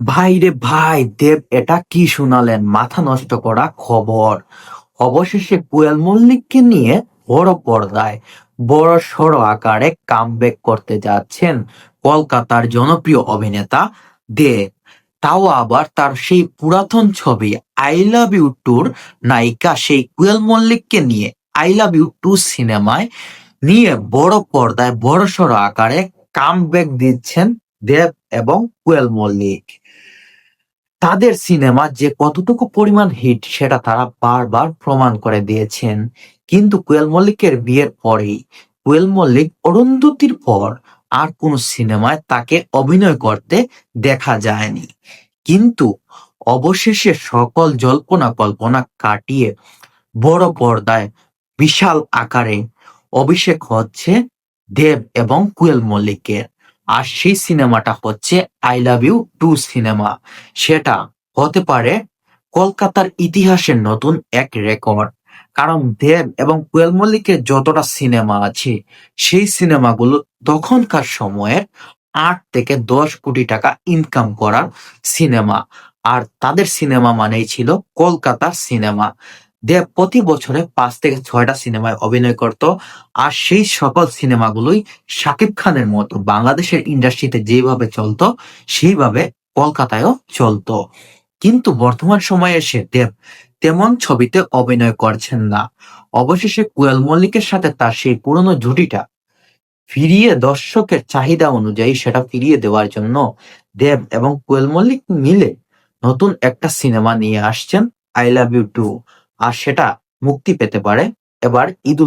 ভাই রে ভাই, দেব, এটা কি শোনালেন? মাথা নষ্ট করা খবর। অবশেষে কোয়েল মল্লিককে নিয়ে বড় পর্দায়, বড় সড় আকারে কামব্যাক করতে যাচ্ছেন কলকাতার জনপ্রিয় অভিনেতা দেব। তাও আবার তার সেই পুরাতন ছবি আই লাভ ইউ টুর নায়িকা সেই কোয়েল মল্লিককে নিয়ে আই লাভ ইউ টু সিনেমায় নিয়ে বড় পর্দায়, বড় সড় আকারে কামব্যাক দিচ্ছেন দেব এবং কোয়েল মল্লিক। তাদের সিনেমা যে কতটুকু পরিমাণ হিট সেটা তারা বারবার প্রমাণ করে দিয়েছেন। কিন্তু কোয়েল মল্লিকের বিয়ের পরেই কোয়েল মল্লিক অরুন্ধতির পর আর কোন সিনেমায় তাকে অভিনয় করতে দেখা যায়নি। কিন্তু অবশেষে সকল জল্পনা কল্পনা কাটিয়ে বড় পর্দায় বিশাল আকারে অভিষেক হচ্ছে দেব এবং কোয়েল মল্লিকের। আর সেই সিনেমাটা হচ্ছে I love you too cinema. সেটা হতে পারে কলকাতার ইতিহাসের নতুন এক রেকর্ড। কারণ দেব এবং কোয়েল মল্লিকের যতটা সিনেমা আছে, সেই সিনেমাগুলো তখনকার সময়ের আট থেকে দশ কোটি টাকা ইনকাম করার সিনেমা। আর তাদের সিনেমা মানেই ছিল কলকাতার সিনেমা। দেব প্রতি বছরে পাঁচ থেকে ছয়টা সিনেমায় অভিনয় করত, আর সেই সকল সিনেমাগুলোই শাকিব খানের মতো বাংলাদেশের ইন্ডাস্ট্রিতে যেভাবে চলতো, সেইভাবে কলকাতায়ও চলতো। কিন্তু বর্তমান সময়ে এসে দেব তেমন ছবিতে অভিনয় করছেন না। অবশেষে কোয়েল মল্লিকের সাথে তার সেই পুরনো জুটিটা ফিরিয়ে দর্শকের চাহিদা অনুযায়ী সেটা ফিরিয়ে দেওয়ার জন্য দেব এবং কোয়েল মল্লিক মিলে নতুন একটা সিনেমা নিয়ে আসছেন আই লাভ ইউ টু। আর সেটা মুক্তি পেতে পারে। এবার ঈদ